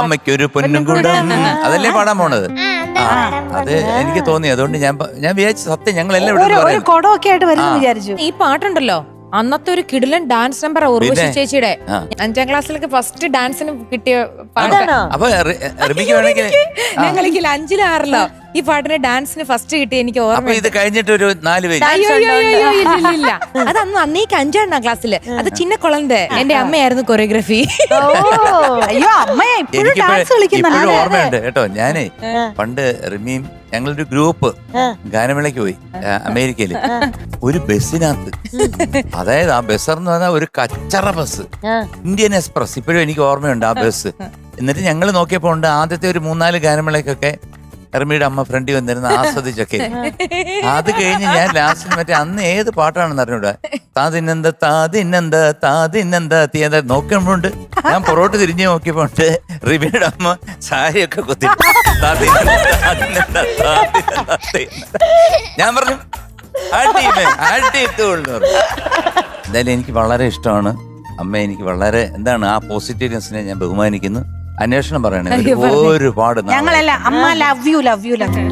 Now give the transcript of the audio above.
അമ്മയ്ക്കൊരു പൊന്നും കൂടം. അതല്ലേ പാടാൻ പോണത്? ആ അത് എനിക്ക് തോന്നി. അതുകൊണ്ട് ഞാൻ പ- ഞാൻ വിചാരിച്ചു സത്യം ഞങ്ങൾ എല്ലാം ഇവിടെ ഒരു ഒരു കുടമൊക്കെ ആയിട്ട് വിചാരിച്ചു. ഈ പാട്ടുണ്ടല്ലോ. അന്നത്തെ ഒരു കിടിലൻ ഡാൻസ് നമ്പർ ഉർവശി പിന്നെ? ചേച്ചിയുടെ. ആ. അഞ്ചാം ക്ലാസ്സിലൊക്കെ ഫസ്റ്റ് ഡാൻസിന് കിട്ടിയ പാട്ട്. അപ്പൊ റി- റിമിക്ക് വേണമെങ്കിൽ ആ, ഞാൻ കളിക്കില്ല അഞ്ചിലാറിലോ ഈ പാട്ടിന് ഡാൻസിന് ഫസ്റ്റ് കിട്ടി എനിക്ക് അപ്പൊ ഓർമ്മ ഇത് കഴിഞ്ഞിട്ട് ഒരു നാല് അത് അന്ന് അന്നേക്ക് അഞ്ചാണ്ടാം ക്ലാസ്സിൽ. അത് ചിന്ന കുളന്ത് എന്റെ അമ്മയായിരുന്നു കൊറിയോഗ്രഫി ഓ. അയ്യോ അമ്മയെ ഇപ്പോഴും ഡാൻസ് ഇപ്പോഴും കളിക്കുന്നല്ലോ ഓർമ്മയുണ്ട് കേട്ടോ. ഞാനേ പണ്ട് റിമിയും ഞങ്ങളൊരു ഗ്രൂപ്പ്. ഗാനമേളയ്ക്ക് പോയി ആ, അമേരിക്കയിൽ. ഒരു ബസ്സിനകത്ത്. അതായത് ആ ബസ് എന്ന് പറഞ്ഞാൽ ഒരു കച്ചറ ബസ് ഇന്ത്യൻ എക്സ്പ്രസ്. ഇപ്പോഴും എനിക്ക് ഓർമ്മയുണ്ട് ആ ബസ് എന്നിട്ട് ഞങ്ങൾ നോക്കിയപ്പോൾ ഉണ്ട് ആദ്യത്തെ ഒരു മൂന്നാൽ ഗാനമേളയ്ക്കൊക്കെ എർമിയുടെ അമ്മ ഫ്രണ്ടി വന്നിരുന്ന ആസ്വദിച്ചൊക്കെ. അത് കഴിഞ്ഞ് ഞാൻ ലാസ്റ്റിൽ മറ്റേ അന്ന് ഏത് പാട്ടാണെന്ന് അറിഞ്ഞൂടാ? താതിന്നെന്ത താതിന്നെന്ത താതിന്നെന്ത എന്താ നോക്കുമ്പോണ്ട് ഞാൻ പൊറോട്ട് തിരിഞ്ഞു നോക്കിയപ്പോണ്ട് റിമിയുടെ അമ്മ സാരിയൊക്കെ കുത്തി. ഞാൻ പറഞ്ഞു എന്തായാലും എനിക്ക് വളരെ ഇഷ്ടമാണ്. അമ്മ എനിക്ക് വളരെ എന്താണ് ആ പോസിറ്റീവ്നെസ്സിനെ ഞാൻ ബഹുമാനിക്കുന്നു. അന്വേഷണം പറയണേ. ഒരുപാട് ഞങ്ങളല്ല അമ്മ love you love you love